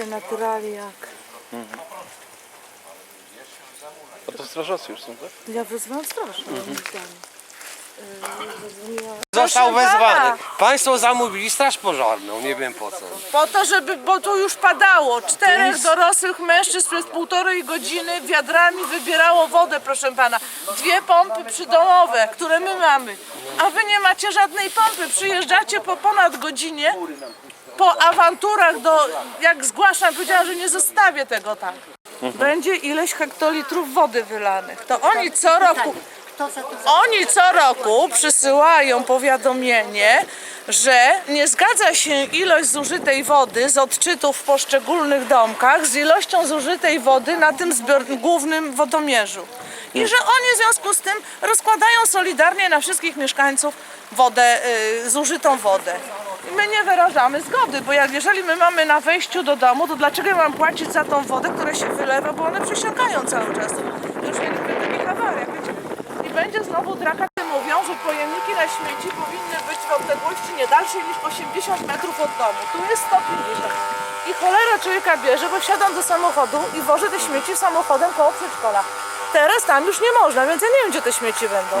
takie naturali jak... A to strażacy już są, tak? Ja wezwałam straż. Yy, wezwała- Został wezwany. Państwo zamówili straż pożarną, nie wiem po co. Po to, żeby, bo tu już padało. Czterech dorosłych mężczyzn przez półtorej godziny wiadrami wybierało wodę, proszę pana. Dwie pompy przydomowe, które my mamy. A wy nie macie żadnej pompy. Przyjeżdżacie po ponad godzinie, po awanturach do, jak zgłaszam, powiedziałam, że nie zostawię tego tak. Będzie ileś hektolitrów wody wylanych. To oni co roku oni co roku przysyłają powiadomienie, że nie zgadza się ilość zużytej wody z odczytów w poszczególnych domkach z ilością zużytej wody na tym głównym wodomierzu. I że oni w związku z tym rozkładają solidarnie na wszystkich mieszkańców wodę, y, zużytą wodę. My nie wyrażamy zgody, bo jak jeżeli my mamy na wejściu do domu, to dlaczego ja mam płacić za tą wodę, która się wylewa, bo one przesiąkają cały czas. Już w takich awariach, wiecie. I będzie znowu draka, mówią, że pojemniki na śmieci powinny być w odległości nie dalszej niż 80 metrów od domu. Tu jest 150. I cholera człowieka bierze, bo wsiadam do samochodu i wożę te śmieci samochodem koło przedszkola. Teraz tam już nie można, więc ja nie wiem, gdzie te śmieci będą.